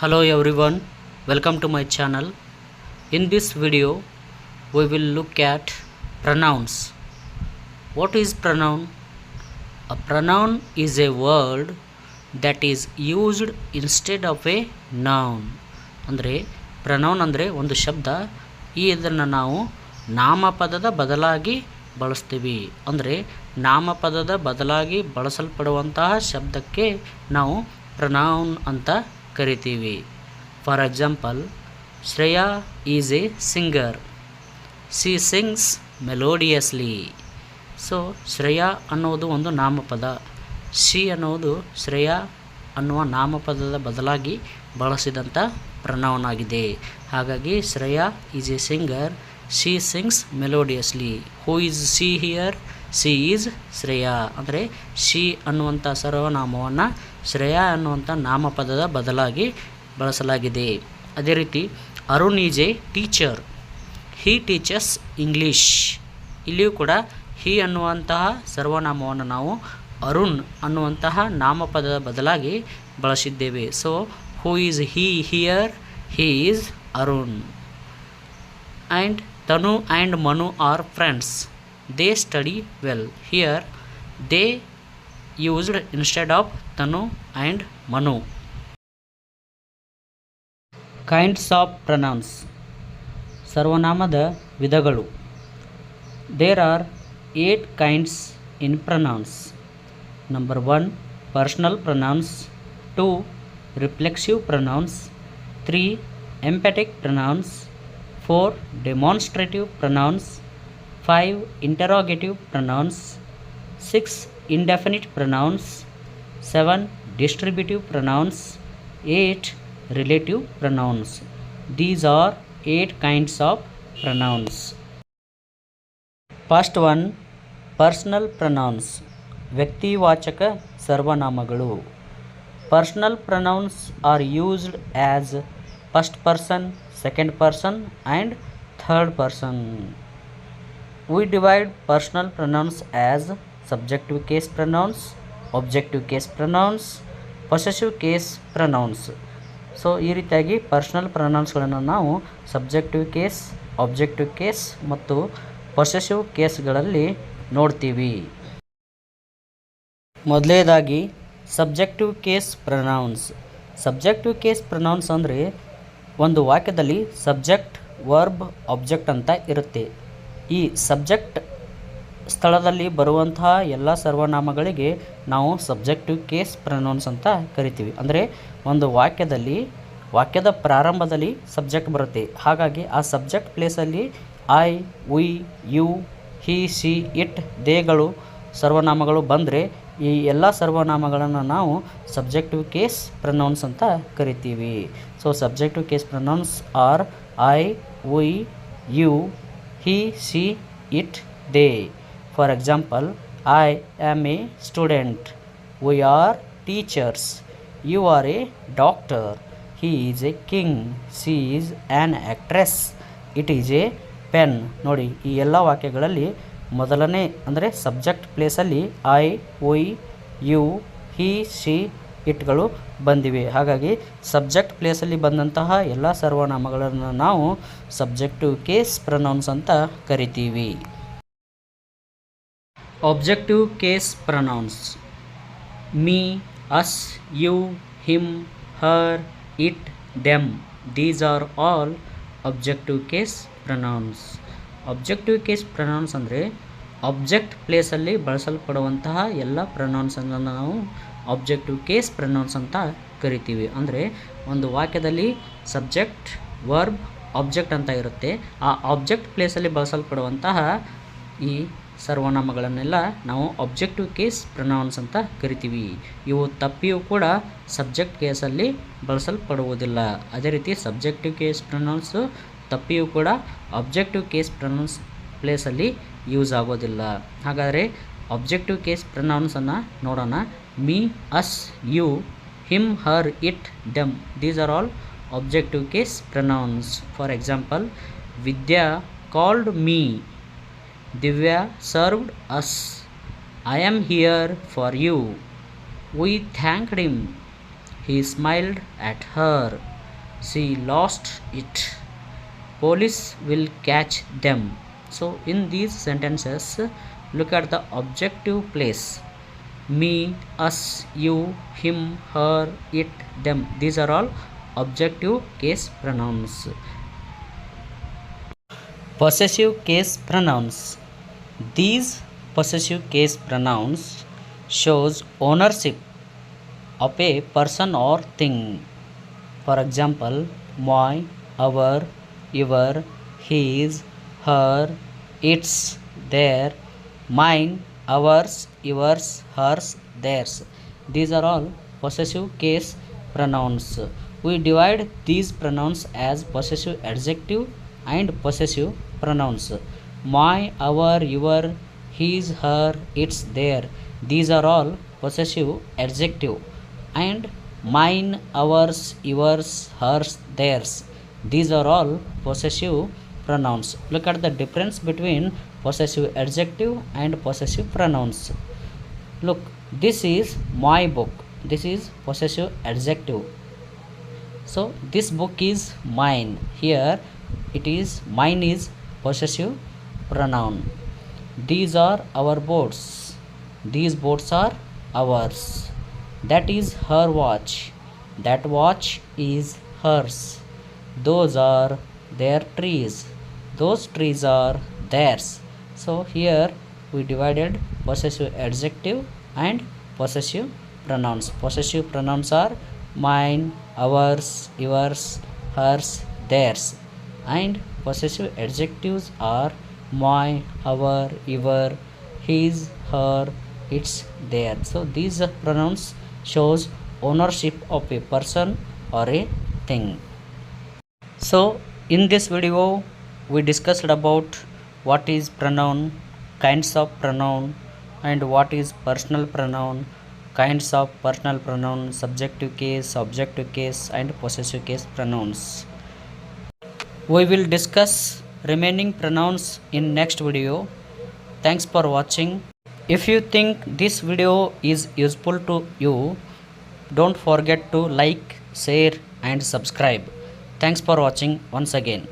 Hello everyone, welcome to my channel. In this video, we will look at pronouns. What is pronoun? A pronoun is a word that is used instead of a noun. ಅಂದರೆ pronoun ಅಂದರೆ ಒಂದು ಶಬ್ದ ಈ ಇದನ್ನು ನಾವು ನಾಮಪದದ ಬದಲಾಗಿ ಬಳಸ್ತೀವಿ ಅಂದರೆ ನಾಮಪದದ ಬದಲಾಗಿ ಬಳಸಲ್ಪಡುವಂತಹ ಶಬ್ದಕ್ಕೆ ನಾವು ಪ್ರನೌನ್ ಅಂತ ಕರಿತೀವಿ. For example Shreya is a singer she sings melodiously so Shreya ಅನ್ನೋದು ಒಂದು ನಾಮಪದ. ಶಿ ಅನ್ನೋದು ಶ್ರೇಯಾ ಅನ್ನುವ ನಾಮಪದದ ಬದಲಾಗಿ ಬಳಸಿದಂಥ ಪ್ರನೌನ್ ಆಗಿದೆ. ಹಾಗಾಗಿ Shreya is a singer she sings melodiously who is she here she is Shreya. ಅಂದರೆ ಶಿ ಅನ್ನುವಂಥ ಸರ್ವನಾಮವನ್ನು ಶ್ರೇಯಾ ಅನ್ನುವಂಥ ನಾಮಪದದ ಬದಲಾಗಿ ಬಳಸಲಾಗಿದೆ. ಅದೇ ರೀತಿ Arun is a teacher, he teachers English. ಇಲ್ಲಿಯೂ ಕೂಡ ಹಿ ಅನ್ನುವಂತಹ ಸರ್ವನಾಮವನ್ನು ನಾವು ಅರುಣ್ ಅನ್ನುವಂತಹ ನಾಮಪದದ ಬದಲಾಗಿ ಬಳಸಿದ್ದೇವೆ. So who is he here he is Arun. And Tanu and Manu are friends they study well here they used instead of Tanu and Manu kinds of pronouns ಸರ್ವನಾಮದ ವಿಧಗಳು there are eight kinds in pronouns number one personal pronouns two reflexive pronouns three emphatic pronouns four demonstrative pronouns five interrogative pronouns six indefinite pronouns 7 distributive pronouns 8 relative pronouns these are 8 kinds of pronouns first one personal pronouns ವ್ಯಕ್ತಿವಾಚಕ ಸರ್ವನಾಮಗಳು personal pronouns are used as first person second person and third person we divide personal pronouns as subjective case pronouns, objective case pronouns, possessive case pronouns. So, ಈ ರೀತಿಯಾಗಿ personal ಪ್ರನೌನ್ಸ್ಗಳನ್ನು ನಾವು subjective case objective case ಮತ್ತು possessive ಕೇಸ್ಗಳಲ್ಲಿ ನೋಡ್ತೀವಿ. ಮೊದಲೇದಾಗಿ subjective case pronouns. Subjective case pronouns ಅಂದರೆ ಒಂದು ವಾಕ್ಯದಲ್ಲಿ ಸಬ್ಜೆಕ್ಟ್, ವರ್ಬ್ ಆಬ್ಜೆಕ್ಟ್ ಅಂತ ಇರುತ್ತೆ. ಈ ಸಬ್ಜೆಕ್ಟ್ ಸ್ಥಳದಲ್ಲಿ ಬರುವಂತಹ ಎಲ್ಲ ಸರ್ವನಾಮಗಳಿಗೆ ನಾವು ಸಬ್ಜೆಕ್ಟಿವ್ ಕೇಸ್ ಪ್ರನೌನ್ಸ್ ಅಂತ ಕರಿತೀವಿ. ಅಂದರೆ ಒಂದು ವಾಕ್ಯದಲ್ಲಿ, ವಾಕ್ಯದ ಪ್ರಾರಂಭದಲ್ಲಿ ಸಬ್ಜೆಕ್ಟ್ ಬರುತ್ತೆ. ಹಾಗಾಗಿ ಆ ಸಬ್ಜೆಕ್ಟ್ ಪ್ಲೇಸಲ್ಲಿ I we you, he, she, it, ದೇಗಳು, ಸರ್ವನಾಮಗಳು ಬಂದರೆ ಈ ಎಲ್ಲ ಸರ್ವನಾಮಗಳನ್ನು ನಾವು ಸಬ್ಜೆಕ್ಟಿವ್ ಕೇಸ್ ಪ್ರನೌನ್ಸ್ ಅಂತ ಕರಿತೀವಿ. So subjective case pronouns are I we you, he, she, it they. For example, I am a student. We are teachers. You are a doctor. He is a king. She is an actress. It is a pen ನೋಡಿ ಈ ಎಲ್ಲ ವಾಕ್ಯಗಳಲ್ಲಿ ಮೊದಲನೇ ಅಂದರೆ subject ಪ್ಲೇಸಲ್ಲಿ I we you he she ಇಟ್ಗಳು ಬಂದಿವೆ ಹಾಗಾಗಿ subject ಪ್ಲೇಸಲ್ಲಿ ಬಂದಂತಹ ಎಲ್ಲ ಸರ್ವನಾಮಗಳನ್ನು ನಾವು ಸಬ್ಜೆಕ್ಟಿವ್ ಕೇಸ್ ಪ್ರನೌನ್ಸ್ ಅಂತ ಕರಿತೀವಿ objective case pronouns me us you him her it them these are all objective case pronouns objective case pronouns ಅಂದರೆ ಆಬ್ಜೆಕ್ಟ್ ಪ್ಲೇಸಲ್ಲಿ ಬಳಸಲ್ಪಡುವಂತಹ ಎಲ್ಲ ಪ್ರನೌನ್ಸನ್ನು ನಾವು ಆಬ್ಜೆಕ್ಟಿವ್ ಕೇಸ್ ಪ್ರನೌನ್ಸ್ ಅಂತ ಕರಿತೀವಿ. ಅಂದರೆ ಒಂದು ವಾಕ್ಯದಲ್ಲಿ ಸಬ್ಜೆಕ್ಟ್ ವರ್ಬ್ ಆಬ್ಜೆಕ್ಟ್ ಅಂತ ಇರುತ್ತೆ. ಆ ಆಬ್ಜೆಕ್ಟ್ ಪ್ಲೇಸಲ್ಲಿ ಬಳಸಲ್ಪಡುವಂತಹ ಈ ಸರ್ವನಾಮಗಳನ್ನೆಲ್ಲ ನಾವು ಆಬ್ಜೆಕ್ಟಿವ್ ಕೇಸ್ ಪ್ರೊನೌನ್ಸ್ ಅಂತ ಕರಿತೀವಿ. ಇವು ತಪ್ಪಿಯೂ ಕೂಡ ಸಬ್ಜೆಕ್ಟ್ ಕೇಸಲ್ಲಿ ಬಳಸಲ್ಪಡುವುದಿಲ್ಲ. ಅದೇ ರೀತಿ ಸಬ್ಜೆಕ್ಟಿವ್ ಕೇಸ್ ಪ್ರೊನೌನ್ಸು ತಪ್ಪಿಯೂ ಕೂಡ ಆಬ್ಜೆಕ್ಟಿವ್ ಕೇಸ್ ಪ್ರೊನೌನ್ಸ್ ಪ್ಲೇಸಲ್ಲಿ ಯೂಸ್ ಆಗೋದಿಲ್ಲ. ಹಾಗಾದರೆ ಆಬ್ಜೆಕ್ಟಿವ್ ಕೇಸ್ ಪ್ರೊನೌನ್ಸನ್ನು ನೋಡೋಣ. Me us you him her it them these are all objective case pronouns for example Vidya called me Divya served us. I am here for you. We thanked him. He smiled at her. She lost it. Police will catch them. So, in these sentences, look at the objective place me, us, you, him, her, it, them. These are all objective case pronouns. Possessive case pronouns these possessive case pronouns shows ownership of a person or thing. For example my our your his her its their mine ours yours hers theirs. These are all possessive case pronouns. We divide these pronouns as possessive adjective and possessive pronouns my our your his her its their. These are all possessive adjective. And mine ours yours hers theirs. These are all possessive pronouns. Look at the difference between possessive adjective and possessive pronouns. Look this is my book. This is possessive adjective. So this book is mine. Here it is mine is possessive pronoun. These are our boats. These boats are ours. That is her watch. That watch is hers. Those are their trees. Those trees are theirs. So here we divided possessive adjective and possessive pronouns. Possessive pronouns are mine ours yours hers theirs. And possessive adjectives are my our your his her its their so these pronouns shows ownership of a person or a thing. So in this video we discussed about what is pronoun kinds of pronoun and what is personal pronoun kinds of personal pronoun subjective case objective case and possessive case pronouns. We will discuss remaining pronouns in next video. Thanks for watching. If you think this video is useful to you don't forget to like share and subscribe. Thanks for watching once again